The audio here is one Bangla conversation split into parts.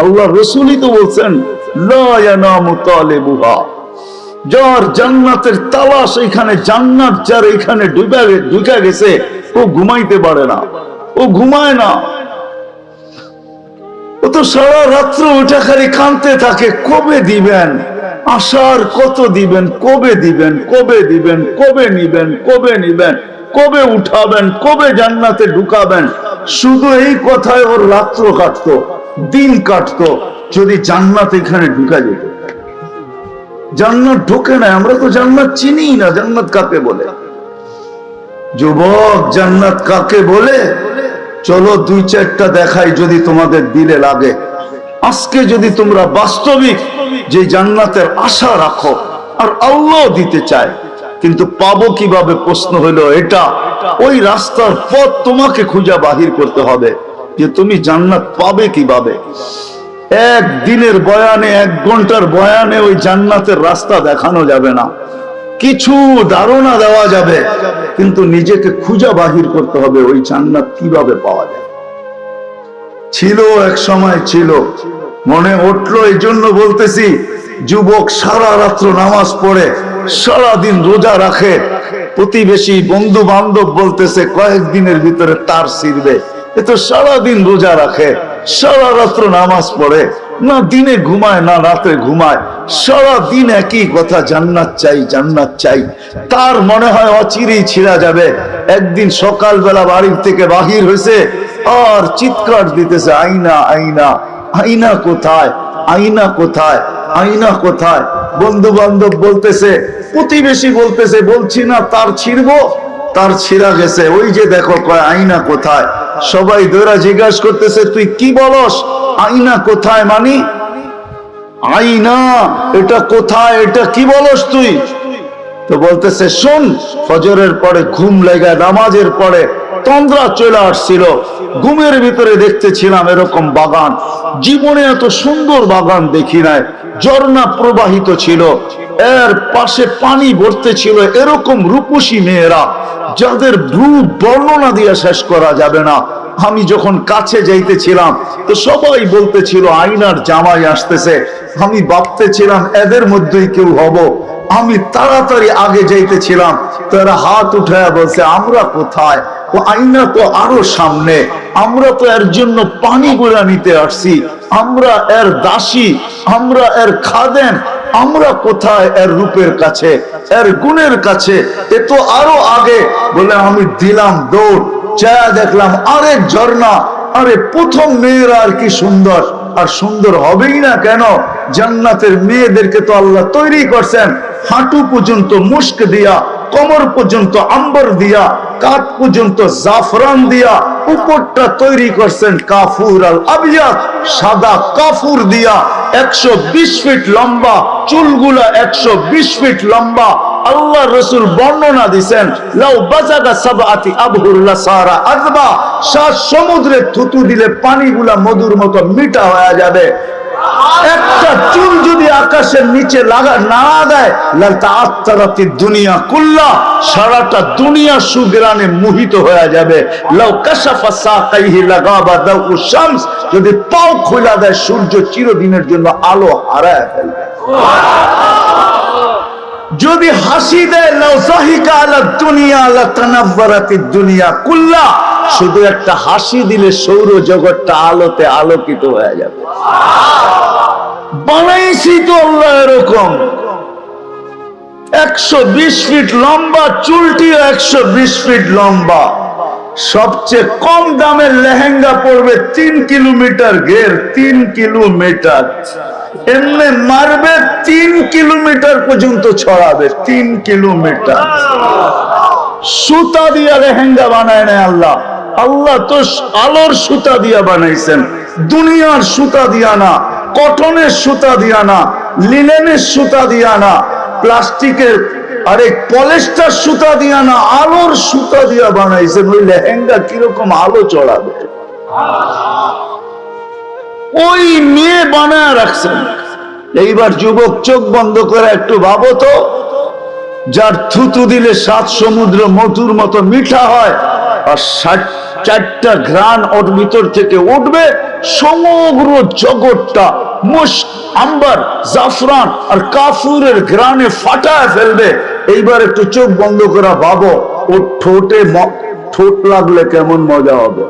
আল্লাহ রসুলই তো বলছেন। যার জান্নাতের জান্নাত যার এখানে গেছে, ও ঘুমাইতে পারে না। ও ঘুমায় না। ও তো সারা রাত্র ওটা খালি কানতে থাকে, কবে দিবেন? আশার কত দিবেন? কবে দিবেন? কবে দিবেন? কবে নিবেন? কবে নিবেন? কবে উঠাবেন? কবে জান্নাতে ঢুকাবেন? শুধু এই কথায় ওর রাত্র কাটতো। দিন কাটতো, যদি জান্নাত এখানে ঢুকা যেত। জান্নাত ঢোকে না, আমরা তো জান্নাত চিনি না, জান্নাত কাকে বলে? যুবক, জান্নাত কাকে বলে? চলো দুই চারটা দেখাই যদি তোমাদের দিলে লাগে। আজকে যদি তোমরা বাস্তবিক যে জান্নাতের আশা রাখো, আর আল্লাহ দিতে চায়, কিন্তু পাবো কীভাবে প্রশ্ন হলো এটা? ওই রাস্তার পথ তোমাকে খুঁজা বাহির করতে হবে। যে তুমি জান্নাত পাবে কীভাবে? এক দিনের বয়ানে, এক ঘণ্টার বয়ানে ওই জান্নাতের রাস্তা দেখানো যাবে না। কিছু ধারণা দেওয়া যাবে, কিন্তু নিজেকে খুঁজা বাহির করতে হবে ওই জান্নাত কীভাবে পাওয়া যায়। ছিল এক সময়, ছিল। মনে উঠল এই জন্য বলতেছি, যুবক সারা রাত্র নামাজ পড়ে সারা দিন রোজা রাখে। প্রতিবেশী বন্ধু বান্ধব বলতেছে, কয়েকদিনের ভিতরে তার ছিড়বে। এ তো সারাদিন রোজা রাখে, সারা রাত্র নামাজ পড়ে, না দিনে ঘুমায়, না রাতে ঘুমায় সারা দিন একই কথা, জান্নাত চাই জান্নাত চাই। তার মনে হয় অচিরেই ছিঁড়া যাবে। একদিন সকালবেলা বাড়ির থেকে বাহির হয়েছে, আর চিৎকার দিতেছে আইনা আইনা আইনা কোথায় আইনা কোথায় আইনা কোথায়? বন্ধু বান্ধব বলতেছে, প্রতিবেশী বলতেছে, বলছি না, তার ছিড়বো, তার ছিঁড়া গেছে। ওই যে দেখো, কয় আইনা কোথায়? সবাই দৌড়া জিজ্ঞাসা করতেছে, তুই কি বলস? আইনা কোথায় মানি? আইনা এটা কোথায়? এটা কি বলস তুই? তো বলতেছে, শোন, ফজরের পরে ঘুম লেগে নামাজের পরে তন্দ্রা চলে আসছিল। ঘুমের ভিতরে দেখতেছিলাম এরকম বাগান। জীবনে এত সুন্দর বাগান দেখি নাই। ঝর্ণা প্রবাহিত ছিল। এর পাশে পানি ভরতে ছিল এরকম রূপসী মেয়েরা। যাদের ভ্রু বর্ণনা দিয়ে শেষ করা যাবে না। আমি যখন কাছে যাইতেছিলাম, তো সবাই বলতেছিল আইনার জামাই আসতেছে। আমি ভাবতেছিলাম, এদের মধ্যেই কেউ হব। আমি তাড়াতাড়ি আগে যাইতেছিলাম তারা হাত উঠায় বলছে, আমরা কোথায়? আইনা তো আরও সামনে। আমরা তো এর জন্য পানি গুলা নিতে আসছি। আমরা এর দাসী, আমরা এর খাদেন, আমরা কোথায় এর রূপের কাছে, এর গুণের কাছে? এ তো আরও আগে বলে আমি দিলাম দৌড় যা দেখলাম আরেক ঝর্ণা। আরে প্রথম মেয়েরা আর কি সুন্দর। আর সুন্দর হবেই না কেন? জান্নাতের মেয়েদেরকে তো আল্লাহ তৈরি করছেন। হাঁটু পর্যন্ত মুস্ক দিয়া কোমর পর্যন্ত আম্বর দিয়া কাত পর্যন্ত জাফরান দিয়া, উপরটা তৈরি করছেন কাফুর আল আবিয়াত সাদা কাফুর দিয়া, একশো বিশ ফিট লম্বা, চুলগুলা একশো বিশ ফিট লম্বা, আল্লাহ রসুল বর্ণনা দিছেন, লাউ বাজাগা সাবাতি আবহুল্লা সারা আজবা সাত সমুদ্রে থুতু দিলে পানিগুলা মধুর মতো মিঠা হয়ে যাবে। একটা চুল যদি আকাশের নিচে না দেয় আত্মারাতি দুনিয়া কুল্লা, সারাটা দুনিয়া সুগ্রানে মোহিত হয়ে যাবে। যদি পাও খোলা দেয়, সূর্য চিরদিনের জন্য আলো হারায় ফেলবে। যদি হাসি দেয় দুনিয়া দুনিয়া কুল্লা শুধু একটা হাসি দিলে সৌর জগৎটা আলোতে আলোকিত হয়ে যাবে। বানাইছি তো আল্লাহ এরকম। একশো বিশ ফিট লম্বা, চুলটিও একশো বিশ ফিট লম্বা। সবচেয়ে কম দামের লেহেঙ্গা পড়বে তিন কিলোমিটার ঘের, তিন কিলোমিটার। এমনি মারবে তিন কিলোমিটার পর্যন্ত ছড়াবে, তিন কিলোমিটার। সুতা দিয়া লেহেঙ্গা বানায় না আল্লাহ। আল্লাহ তো আলোর সুতা দিয়া বানাইছেন, দুনিয়ার সুতা দিয়া না, কটনের সুতা দিয়া না, লিনেনের সুতা দিয়া না, প্লাস্টিকের, আরে পলেস্টার সুতা দিয়া না, আলোর সুতা দিয়া বানাইছেন, ওই লেহেঙ্গা কীরকম আলো চড়াবে? ওই মেয়ে বানায় রাখছেন। এইবার যুবক চোখ বন্ধ করে একটু ভাবো তো, যার থুতু দিলে সাত সমুদ্র মধুর মতো মিঠা হয় চারটা ওর ভিতর থেকে উঠবে। সমগ্র জগৎটা মুশ, আম্বার, জাফরান আর কাফুরের ফাটায় ফেলবে। এইবার একটু চোখ বন্ধ করা ভাবো ও ঠোঁটে ঠোঁট লাগলে কেমন মজা হবে?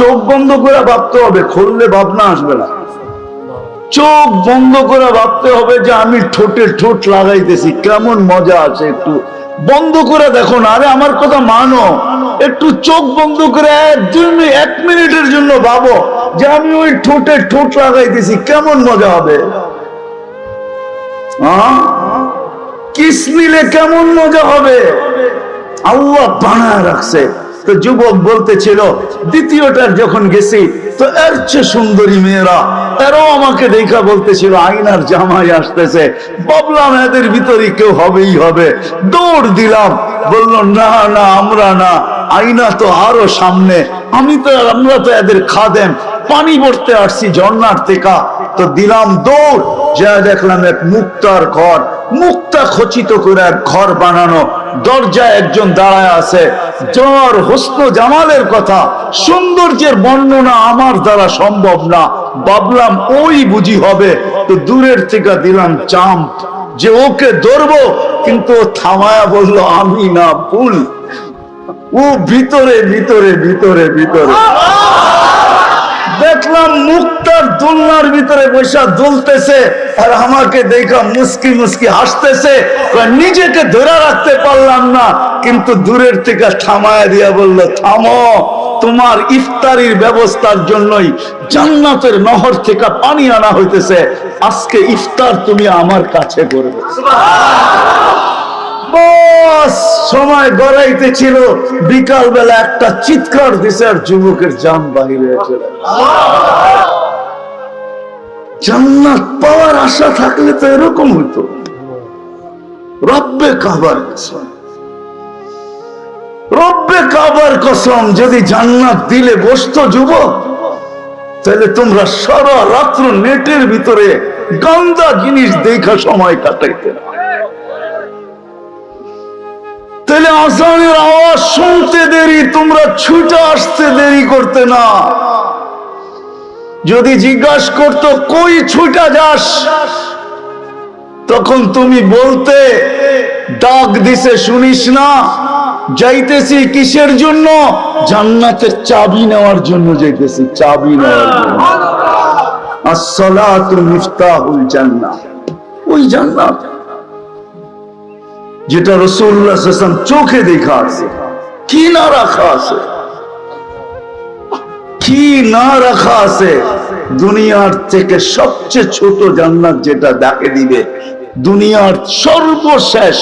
চোখ বন্ধ করে ভাবতে হবে, খুললে ভাবনা আসবে না। চোখ বন্ধ করে ভাবতে হবে যে আমি ঠোঁটে ঠোঁট লাগাইতেছি, কেমন মজা আছে একটু বন্ধ করে দেখো না। আরে আমার কথা মানো। একটু চোখ বন্ধ করে এক মিনিটের জন্য ভাবো যে আমি ওই ঠোঁটে ঠোঁট লাগাইতেছি, কেমন মজা হবে? কিস কেমন মজা হবে? আল্লাহ বানায় রাখছে। তো যুবক বলতেছিল, দ্বিতীয়টার যখন গেছি, তো এর চেয়ে সুন্দরী মেয়েরা। এরাও আমাকে দেখা বলতেছিল আইনার জামাই আসতেছে। ভাবলাম এদের ভিতরে কেউ হবেই হবে। দৌড় দিলাম। বলল, না না, আমরা না। আইনা তো আরও সামনে। আমি তো, আমরা তো এদের খাদেম। পানি ভরতে আসছি ঝর্ণার থেকে। তো দিলাম দৌড়। যা দেখলাম এক মুক্তার ঘর। মুক্তা খচিত করে এক ঘর বানানো। দরজায় একজন দাঁড়ায় আছে। জ্বর হোসন জামালের কথা। সৌন্দর্যের বর্ণনা আমার দ্বারা সম্ভব না। ভাবলাম, ওই বুঝি হবে। তো দূরের থেকে দিলাম চাম্প যে ওকে ধরবো, কিন্তু থামায়া বলল, আমি না, ভুল। ও ভিতরে ভিতরে ভিতরে ভিতরে। দেখলাম মুক্তার দুলনার ভিতরে বৈশা দুলতেছে আর আমাকে দেখা মুস্কি মুস্কি হাসতেছে। নিজেকে ধরে রাখতে পারলাম না, কিন্তু দূরের থেকে থামায় দিয়া বলল, থামো, তোমার ইফতারির ব্যবস্থার জন্যই জান্নাতের নহর থেকে পানি আনা হইতেছে। আজকে ইফতার তুমি আমার কাছে করবে। বস সময় গড়াইতে ছিল বিকাল বেলা একটা চিৎকার দিছে আর যুবকের জান বাহিরে চলে। জান্নাত পাওয়ার আশা থাকলে তো এরকম রব্বে কাবার কসম। রব্বে কাবার কসম, যদি জান্নাত দিলে বসতো যুবক, তাহলে তোমরা সারা রাত্র নেটের ভিতরে গান্দা জিনিস দেখা সময় কাটাইতে না। তাহলে আসানের আওয়াজ শুনতে দেরি তোমরা ছুটে আসতে দেরি করতে না। যদি জিজ্ঞাসা করতো কই ছুটা যাস? তখন তুমি বলতে ডাক দিছে শুনিস না? যাইতেছি কিসের জন্য? জান্নাতের চাবি নেওয়ার জন্য যাইতেছি চাবি নেওয়ার জন্য। আসসালাতু মিফতাহুল জান্নাহ। ওই জান্নাত। যেটা রসুল্লাহ চোখে দেখা আছে। কি না রাখা আছে? কি না রাখা আছে? দুনিয়ার থেকে সবচেয়ে ছোট জান্নাত যেটা ডাকে দিবে, দুনিয়ার সর্বশেষ,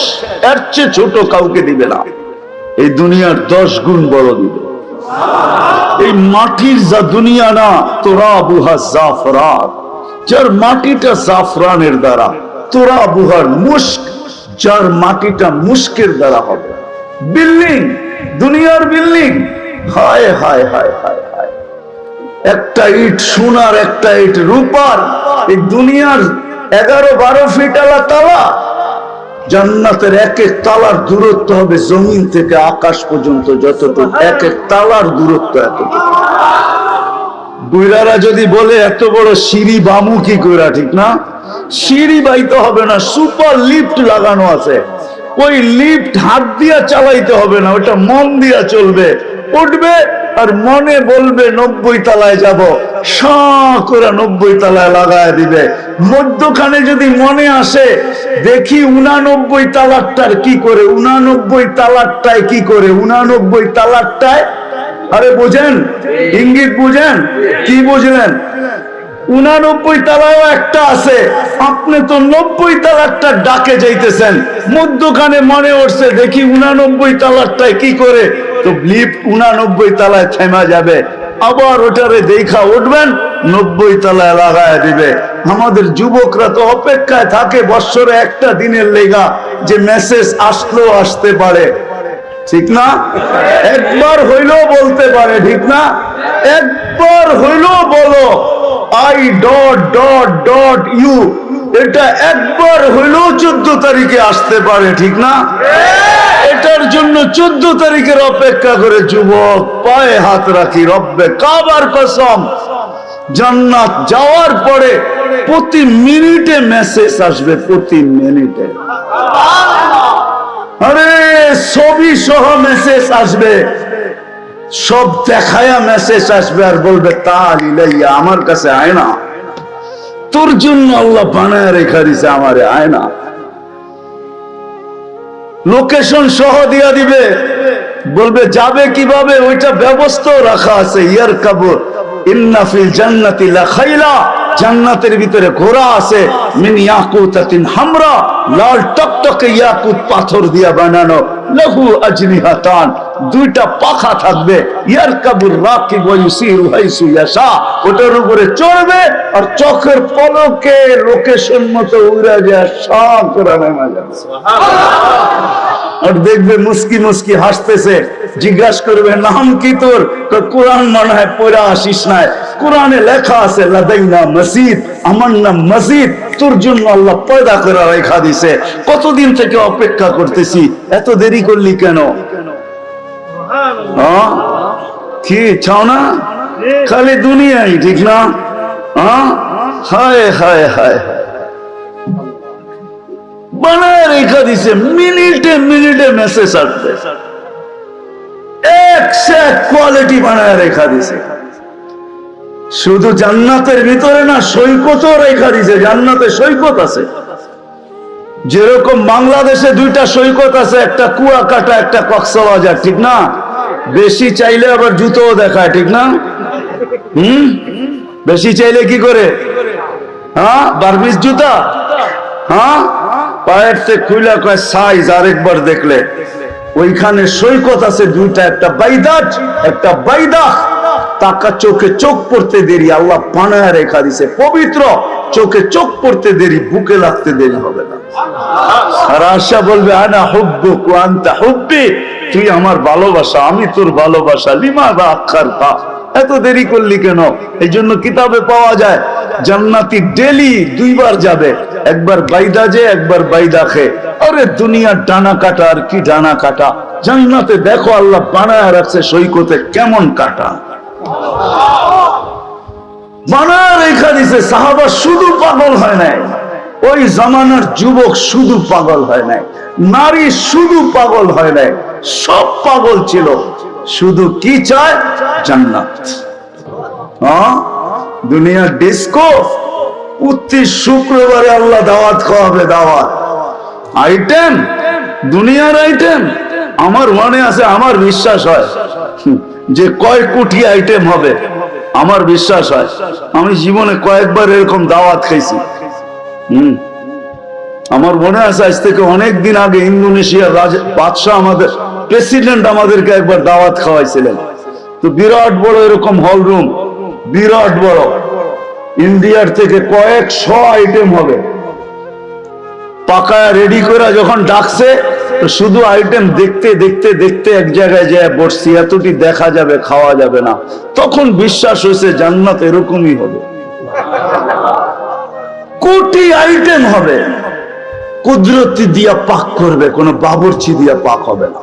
এর চেয়ে ছোট কাউকে দিবে না। এই দুনিয়ার দশ গুণ বড় দিবে। এই মাটির যা দুনিয়া না, তোরা বুহা জাফরান। যার মাটিটা জাফরানের দ্বারা, তোরা বুহার মুস্ক যার মাটিটা মুস্কের দ্বারা হবে। বিল্ডিং, দুনিয়ার বিল্ডিং। হায় হায় হায় হায় হায়। একটা ইট সোনার, একটা ইট রূপার। এই দুনিয়ার এগারো বারো ফিট আলা তালা। জান্নাতের এক এক তালার দূরত্ব হবে জমিন থেকে আকাশ পর্যন্ত যতটুকু। এক এক তালার দূরত্ব এতটুকু। বুইরারা যদি বলে এত বড় সিঁড়ি বামু কি কইরা, ঠিক না? সিঁড়ি বাইতে হবে না, সুপার লিফট লাগানো আছে। ওই লিফট হাত দিয়া চালাইতে হবে না, ওটা মন দিয়া চলবে। উঠবে আর মনে বলবে, নব্বই তালায় যাব। করে নব্বই তালায় লাগায় দিবে। মধ্যখানে যদি মনে আসে, দেখি উনানব্বই তালাকটার কি করে, উনানব্বই তালাকটায় কি করে, উনানব্বই তালাকটায় আরে বুঝেন? ইঙ্গিত বুঝেন? কি বুঝলেন? উনানব্বই তালাও একটা আছে। আপনি তো নব্বই তালাকটা ডাকে যাইতেছেন। মধ্যখানে মনে উঠছে, দেখি উনানব্বই তালাকটায় কি করে? তো লিফট উনানব্বই তালায় থেমা যাবে। আবার ওটারে দেখা উঠবেন, নব্বই তলায় লাগায় দিবে। আমাদের যুবকরা তো অপেক্ষায় থাকে, বৎসরে একটা দিনের লেগা যে মেসেজ আসলেও আসতে পারে। ঠিক না? একবার হইলেও বলতে পারে, ঠিক না? একবার হইলেও বলো I dot dot dot you এটা একবার হইলেও চোদ্দ তারিখে আসতে পারে, ঠিক না? এটার জন্য চোদ্দ তারিখের অপেক্ষা করে যুবক, পায়ে হাত রাখি রব্বে, কাবার কসম। জান্নাত যাওয়ার পরে প্রতি মিনিটে মেসেজ আসবে, প্রতি মিনিটে। আরে ছবি সহ মেসেজ আসবে। সব দেখায়া মেসেজ আসবে আর বলবে তাল ইলাইয়া, আমার কাছে আয় না। তোর জন্য আল্লাহ বানায় রেখা দিছে, আমারে আয় না। লোকেশন সহ দিয়া দিবে। বলবে, যাবে কীভাবে? ওইটা ব্যবস্থা রাখা আছে, ইয়ার কাবর। ইন্নাফিল জান্নাতি লাখাইলা জান্নাতের ভিতরে ঘোড়া আছে। মিন ইয়াকুতাতিন হামরা, লাল টকটকে ইয়াকুত পাথর দিয়া বানানো। লহু আজনিহাতান, দুইটা পাখা থাকবে। ইয়ার কাবুর রাকিব ওয়া ইউসিরু হাইসু ইয়াশা। ওটার উপরে চড়বে আর চোখের পলকে লোকেশন মতো উড়ে যায় সব করে নেমে যাবে। আর দেখবে মুস্কি মুস্কি হাসতেছে। জিজ্ঞাসা করবে নাম কি তোর? কোরআন মনে হয় পড়া আসিস নাই। কোরআনে লেখা আছে লাদাইনা মসজিদ আমার নাম মসজিদ তোর জন্য আল্লাহ পয়দা করে রেখা দিছে। কতদিন থেকে অপেক্ষা করতেছি? এত দেরি করলি কেন? কি চাও না? খালি দুনিয়াই ঠিক না? হ্যাঁ? হায় হায় হায় হায়। বানায় রেখা দিছে, মিনিটে মিনিটে মেসেজ আসবে। কোয়ালিটি বানায় রেখা দিছে। শুধু জান্নাতের ভিতরে না, সৈকতও রেখা দিছে, জান্নাতে সৈকত আছে। যেরকম বাংলাদেশে দুইটা সৈকত আছে, একটা কুয়াকাটা, একটা কক্সবাজার, ঠিক না? বেশি চাইলে আবার জুতোও দেখায়, ঠিক না? হুম? বেশি চাইলে কি করে? হ্যাঁ? বার্মিস জুতা? হ্যাঁ? খুইলা কয় সাইজ আরেকবার দেখলে। ওইখানে সৈকত আছে দুইটা, একটা একটা বাইদাহ। তাকা চোখে চোখ পড়তে দেরি, আল্লাহ বানায় রেখা দিছে। পবিত্র, চোখে চোখ পড়তে দেরি, বুকে লাগতে দেরি হবে না। আর আশা বলবে, আনা হুব্বু কুয়ান্তা হুব্বি। তুই আমার ভালোবাসা, আমি তোর ভালোবাসা লিমা বা তা এত দেরি করলি কেন? এই জন্য কিতাবে পাওয়া যায়, জান্নাতি ডেলি দুইবার যাবে, একবার বাইদা যে, একবার বাইদা খে। আরে দুনিয়ার ডানা কাটা আর কি ডানা কাটা? জান্নাতে দেখো আল্লাহ বানায় রাখছে সৈকতে কেমন কাটা। বানায় রেখা দিছে, সাহাবা শুধু পাগল হয় নাই। ওই জামানার যুবক শুধু পাগল হয় নাই। নারী শুধু পাগল হয় নাই। সব পাগল ছিল। শুধু কি চায়? জান্নাত। দুনিয়ার ডিস্কো প্রতি শুক্রবারে আল্লাহ দাওয়াত খাওয়াবে, দাওয়াত। আইটেম দুনিয়ার আইটেম আমার মনে আছে, আমার বিশ্বাস হয়। যে কয় কোটি আইটেম হবে, আমার বিশ্বাস হয়। আমি জীবনে কয়েকবার এরকম দাওয়াত খাইছি। হুম। আমার মনে আছে, আজ থেকে অনেক দিন আগে ইন্দোনেশিয়ার রাজ বাদশাহ আমাদের প্রেসিডেন্ট আমাদেরকে একবার দাওয়াত খাওয়াইছিলেন। তো বিরাট বড় এরকম হল রুম বিরাট বড়। ইন্ডিয়ার থেকে কয়েকশো আইটেম হবে। পাকা রেডি করে যখন ডাকছে শুধু আইটেম দেখতে দেখতে দেখতে এক জায়গায় যায় বসছি, এতটি দেখা যাবে, খাওয়া যাবে না। তখন বিশ্বাস হয়েছে জান্নাত এরকমই হবে। কোটি আইটেম হবে। কুদরতি দিয়া পাক করবে, কোনো বাবরচি দিয়া পাক হবে না।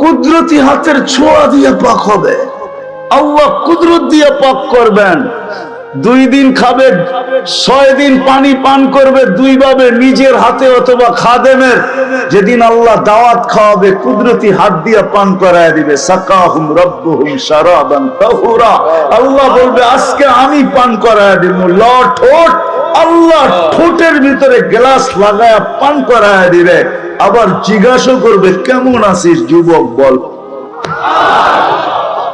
কুদরতি হাতের ছোঁয়া দিয়ে পাক হবে। আল্লাহ কুদরত দিয়ে পাক করবেন। দুই দিন খাবে, ছয় দিন পানি পান করবে দুই ভাবে নিজের হাতে অথবা খাদেমের। যেদিন আল্লাহ দাওয়াত খাওয়াবে, কুদরতি হাত দিয়ে পান করায় দিবে। আল্লাহ বলবে, আজকে আমি পান করায় দিব লট ঠোঁট। আল্লাহ ঠোঁটের ভিতরে গ্লাস লাগায় পান করায় দিবে। আবার জিজ্ঞাসা করবে, কেমন আছিস যুবক বল?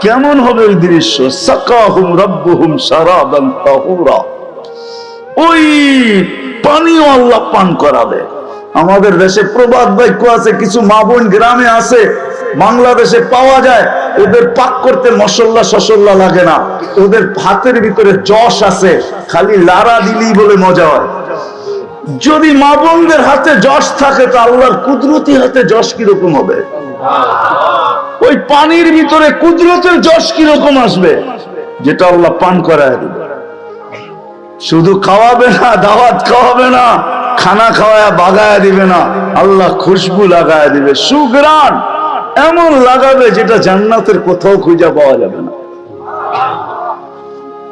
কেমন হবে ওই দৃশ্য? সাকাহুম রব্বুহুম শারাবান তাহুরা। ওই পানিও আল্লাহ পান করাবে। আমাদের দেশে প্রবাদ বাক্য আছে, কিছু মা বোন গ্রামে আছে, বাংলাদেশে পাওয়া যায়, ওদের পাক করতে মশল্লা সসল্লা লাগে না। ওদের হাতের ভিতরে যশ আছে, খালি লারা দিলেই বলে মজা হয়। যদি মা বোনদের হাতে যশ থাকে, তো আল্লাহর কুদরতি হাতে যশ কীরকম হবে? ওই পানির ভিতরে কুদরতের যশ কীরকম আসবে? যেটা আল্লাহ পান করায় দিবে। শুধু খাওয়াবে না, দাওয়াত খাওয়াবে না, খানা খাওয়ায় বাগায় দিবে না, আল্লাহ খুশবু লাগায় দিবে। সুগ্রাণ এমন লাগাবে যেটা জান্নাতের কোথাও খুঁজে পাওয়া যাবে না।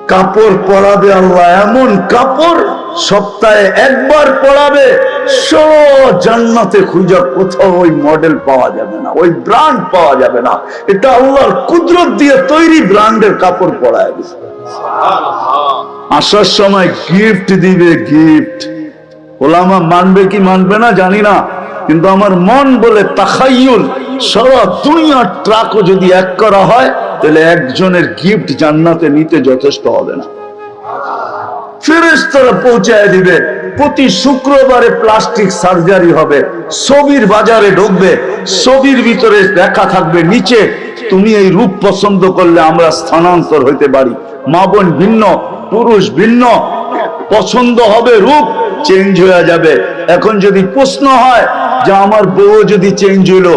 কাপড় পরাবে আল্লাহ, এমন কাপড় সপ্তাহে একবার পরাবে সব জান্নাতে খুঁজে কোথাও ওই মডেল পাওয়া যাবে না ওই ব্র্যান্ড পাওয়া যাবে না। এটা আল্লাহর কুদরত দিয়ে তৈরি ব্র্যান্ডের কাপড় পরায় আসার সময় গিফট দিবে গিফট ওলামা মানবে কি মানবে না জানি না কিন্তু আমার মন বলে তাখাইয়ুল সারা দুনিয়ার ট্রাকও যদি এক করা হয় তাহলে একজনের গিফট জান্নাতে নিতে যথেষ্ট হবে না। ফেরেশতারা পৌঁছায় দিবে। প্রতি শুক্রবারে প্লাস্টিক সার্জারি হবে। ছবির বাজারে ঢুকবে। ছবির ভিতরে দেখা থাকবে নিচে, তুমি এই রূপ পছন্দ করলে আমরা স্থানান্তর হইতে পারি। মা বোন ভিন্ন, পুরুষ ভিন্ন। পছন্দ হবে রূপ চেঞ্জ হয়ে যাবে। এখন যদি প্রশ্ন হয় যে, আমার বউ যদি চেঞ্জ হইল,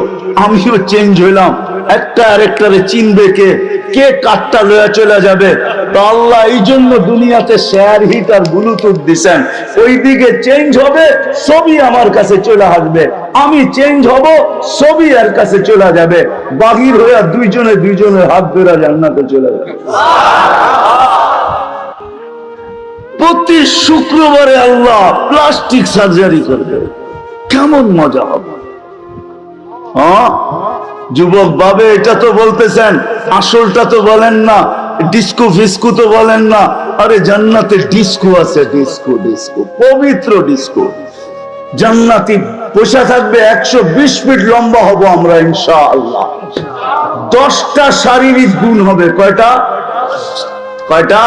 আমিও চেঞ্জ হইলাম। একটা আরেকটারে চিনবে কে কে কাঠটা লয়ে চলে যাবে। তো আল্লাহ এই জন্য দুনিয়াতে শেয়ার হিট আর ব্লুটুথ দিছেন। ওই দিকে চেঞ্জ হবে সবই আমার কাছে চলে আসবে। আমি চেঞ্জ হব সবই এর কাছে চলে যাবে। বাহির হয়ে দুইজনে দুইজনের হাত ধরে জান্নাতে চলে যাবে। প্রতি শুক্রবারে আল্লাহ প্লাস্টিক সার্জারি করবে। কেমন মজা হবে। হ্যাঁ? যুবক বাবে, এটা তো বলতেছেন, আসলটা তো বলেন না, ডিস্কো ফিস্কো তো বলেন না, আরে জান্নাতে ডিস্কো আছে, ডিস্কো ডিস্কো, পবিত্র ডিস্কো। জান্নাতি বসে থাকবে, একশো বিশ ফিট লম্বা হব আমরা ইনশা আল্লাহ দশটা শারীরিক গুণ হবে, কয়টা? কয়টা?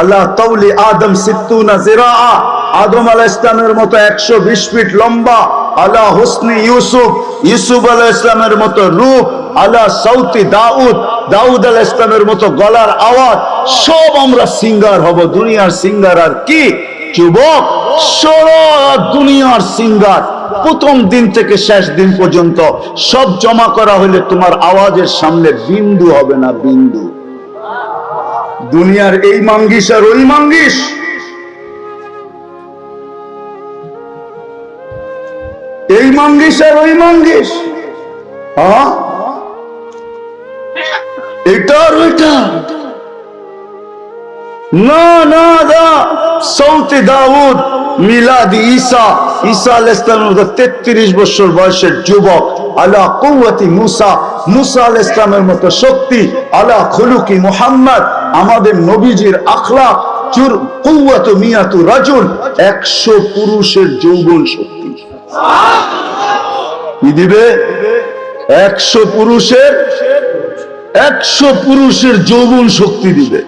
আল্লাহ তৌলি আদম সিত্তুনা জিরাআ। আদম আলাইহিস ইসলামের মতো 120 ফিট লম্বা, আলা হুসনি ইউসুফ ইউসুফ আলাইহিস ইসলামের মতো রূপ, আলা সাউতি দাউদ দাউদ আলাইহিস ইসলামের মতো গলার আওয়াজ, সব আমরা সিঙ্গার হব, দুনিয়ার সিঙ্গার আর কি? যুবক, সারা দুনিয়ার সিঙ্গার। প্রথম দিন থেকে শেষ দিন পর্যন্ত সব জমা করা হলে তোমার আওয়াজের সামনে বিন্দু হবে না বিন্দু। দুনিয়ার এই মাঙ্গিস আর ওই মাঙ্গিস। এই আর ওই হ্যাঁ এটা আর ওইটা। না না, দা। সৌতে দাউদ মিলাদি ঈসা। ঈসা আলাইহিস সালামের মতো 33 বছর বয়সের যুবক। আলা কুওয়াতি মুসা। মুসা আলাইহিস সালামের মতো শক্তি। আলা খুলুকি মুহাম্মদ। আমাদের নবীজির আখলা চুর কুওয়াতু মিয়াতু রাজুল। 100 পুরুষের যৌবন শক্তি। কি দিবে? 100 পুরুষের 100 পুরুষের যৌবন শক্তি দিবে।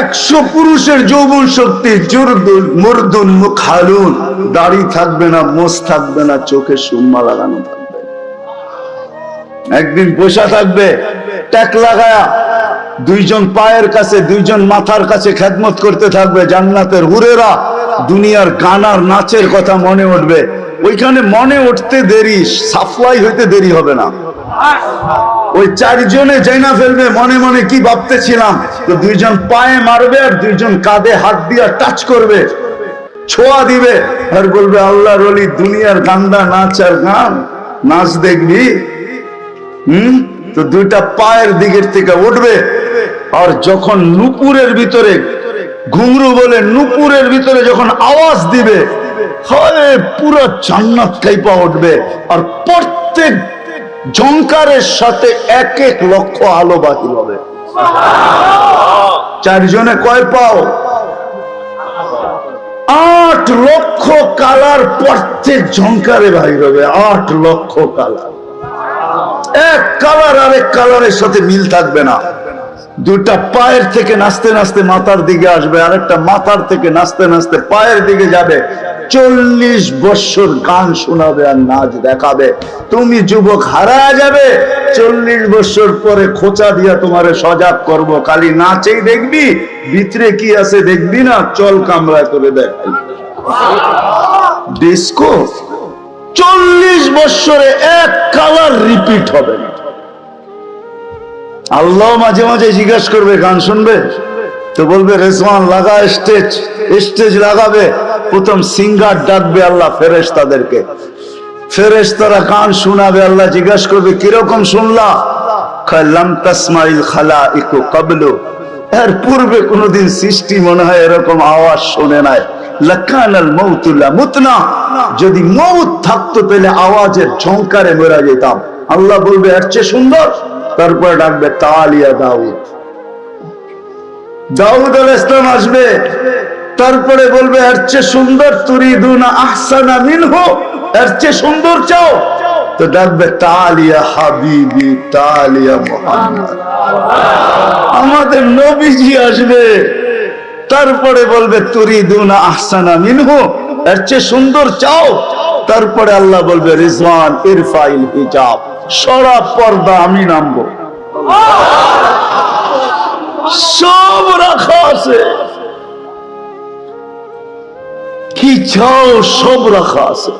একশো পুরুষের যৌবন শক্তি, জুরদুল, মুরদুল মুখ হালুন দাড়ি থাকবে না, মোষ থাকবে না, চোখে সুরমা লাগানো থাকবে। একদিন বসা থাকবে, ট্যাক লাগায়া দুইজন পায়ের কাছে, দুইজন মাথার কাছে খেদমত করতে থাকবে, জান্নাতের হুরেরা দুনিয়ার গানার নাচের কথা মনে উঠবে। ওইখানে মনে উঠতে দেরি সাফলাই হইতে দেরি হবে না। ওই চারজনে জাইনা ফেলবে, মনে মনে কি ভাবতেছিলাম তো দুইজন পায়ে মারবে আর দুইজন কাঁধে হাত দিয়ে টাচ করবে। ছোঁয়া দিবে। আর বলবে আল্লাহ রলি দুনিয়ার গান্দা নাচ আর গান, নাচ দেখবি? হম? তো দুইটা পায়ের দিকের থেকে উঠবে। আর যখন নুপুরের ভিতরে ঘুংরু বলে নুপুরের ভিতরে যখন আওয়াজ দিবে হয় পুরো জান্নাত কাইপা উঠবে। আর প্রত্যেক ঝঙ্কারের সাথে এক এক লক্ষ আলো বাতিল হবে। চারজনে কয় পাও? আট লক্ষ কালার প্রত্যেক ঝঙ্কারে বাহির হবে। আট লক্ষ কালার। এক কালার আরেক কালারের সাথে মিল থাকবে না। দুটা পায়ের থেকে নাচতে নাচতে মাথার দিকে আসবে, আরেকটা মাথার থেকে নাচতে নাচতে পায়ের দিকে যাবে। চল্লিশ বছর গান শোনাবে আর নাচ দেখাবে। তুমি যুবক হারা যাবে, চল্লিশ বছর পরে খোঁচা দিয়া তোমারে সজাগ করব। খালি নাচেই দেখবি, ভিতরে কি আছে দেখবি না, চল কামড়ায় করে দেখাই ডিস্কো? চল্লিশ বছরে এক কালার রিপিট হবে। না আল্লাহ মাঝে মাঝে জিজ্ঞাসা করবে, গান শুনবে? তো বলবে, রেজওয়ান, লাগা স্টেজ স্টেজ লাগাবে। প্রথম সিঙ্গার ডাকবে আল্লাহ, ফেরেশ তাদেরকে। ফেরেশ তারা গান শোনাবে, আল্লাহ জিজ্ঞাসা করবে, কীরকম শুনলা? এর পূর্বে কোনোদিন সৃষ্টি মনে হয় এরকম আওয়াজ শুনে নাই। লাকানাল মৌতুল্লাহ মুতনা যদি মৌত থাকতো পেলে আওয়াজের ঝংকারে মেরা যেতাম। আল্লাহ বলবে, এর চেয়ে সুন্দর? তারপরে ডাকবে তালিয়া দাউদ। দাউদ আল ইসলাম আসবে, তারপরে বলবে, এর চেয়ে সুন্দর তুরিদুনা আহসানা মিনহু, এর চেয়ে সুন্দর চাও। তো ডাকবে, তালিয়া হাবিবি, তালিয়া মোহাম্মদ। আমাদের নবীজি আসবে, তারপরে বলবে, তুরিদুনা আহসানা মিনহু, এর চেয়ে সুন্দর চাও। তারপরে আল্লাহ বলবে, রিজওয়ান ইরফাইল হিজাব। সরা পর্দা আমি নামব। সব রাখা আছে। কি চাও সব রাখা আছে।